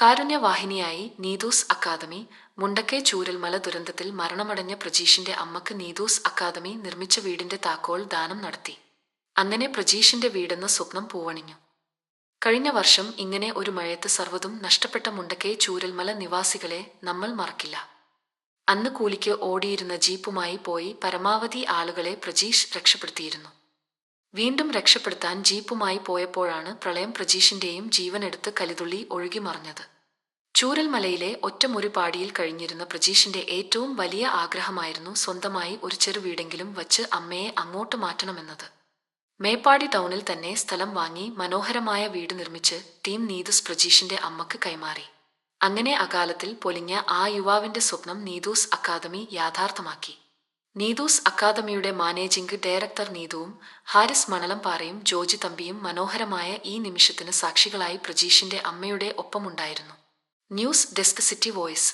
കാരുണ്യവാഹിനിയായി Neethu's academy Mundakkai Chooralmala ദുരന്തത്തിൽ മരണമടഞ്ഞ പ്രജീഷിന്റെ അമ്മയ്ക്ക് നീതൂസ് അക്കാദമി നിർമ്മിച്ച വീടിന്റെ താക്കോൽ ദാനം നടത്തി. അങ്ങനെ പ്രജീഷിന്റെ വീടെന്ന സ്വപ്നം പൂവണിഞ്ഞു. കഴിഞ്ഞ വർഷം ഇങ്ങനെ ഒരു മഴയത്ത് സർവതും നഷ്ടപ്പെട്ട മുണ്ടക്കൈ ചൂരൽമല നിവാസികളെ നമ്മൾ മറക്കില്ല. അന്ന് കൂലിക്ക് ഓടിയിരുന്ന ജീപ്പുമായി പോയി പരമാവധി ആളുകളെ പ്രജീഷ് രക്ഷപ്പെടുത്തിയിരുന്നു. വീണ്ടും രക്ഷപ്പെടുത്താൻ ജീപ്പുമായി പോയപ്പോഴാണ് പ്രളയം പ്രജീഷിന്റെയും ജീവനെടുത്ത് കലിതുള്ളി ഒഴുകി മറിഞ്ഞത്. ചൂരൽമലയിലെ പാടിയിൽ കഴിഞ്ഞിരുന്ന പ്രജീഷിന്റെ ഏറ്റവും വലിയ ആഗ്രഹമായിരുന്നു സ്വന്തമായി ഒരു ചെറു വീടെങ്കിലും വച്ച് അമ്മയെ അങ്ങോട്ട് മാറ്റണമെന്നത്. മേപ്പാടി ടൗണിൽ തന്നെ സ്ഥലം വാങ്ങി മനോഹരമായ വീട് നിർമ്മിച്ച് ടീം നീതുസ് പ്രജീഷിന്റെ അമ്മയ്ക്ക് കൈമാറി. അങ്ങനെ അകാലത്തിൽ പൊലിഞ്ഞ ആ യുവാവിന്റെ സ്വപ്നം നീതൂസ് അക്കാദമി യാഥാർത്ഥമാക്കി നീതൂസ് അക്കാദമിയുടെ മാനേജിംഗ് ഡയറക്ടർ നീതുവും ഹാരിസ് മണലംപാറയും ജോജി തമ്പിയും മനോഹരമായ ഈ നിമിഷത്തിന് സാക്ഷികളായി പ്രജീഷിന്റെ അമ്മയുടെ ഒപ്പമുണ്ടായിരുന്നു. News desk city voice.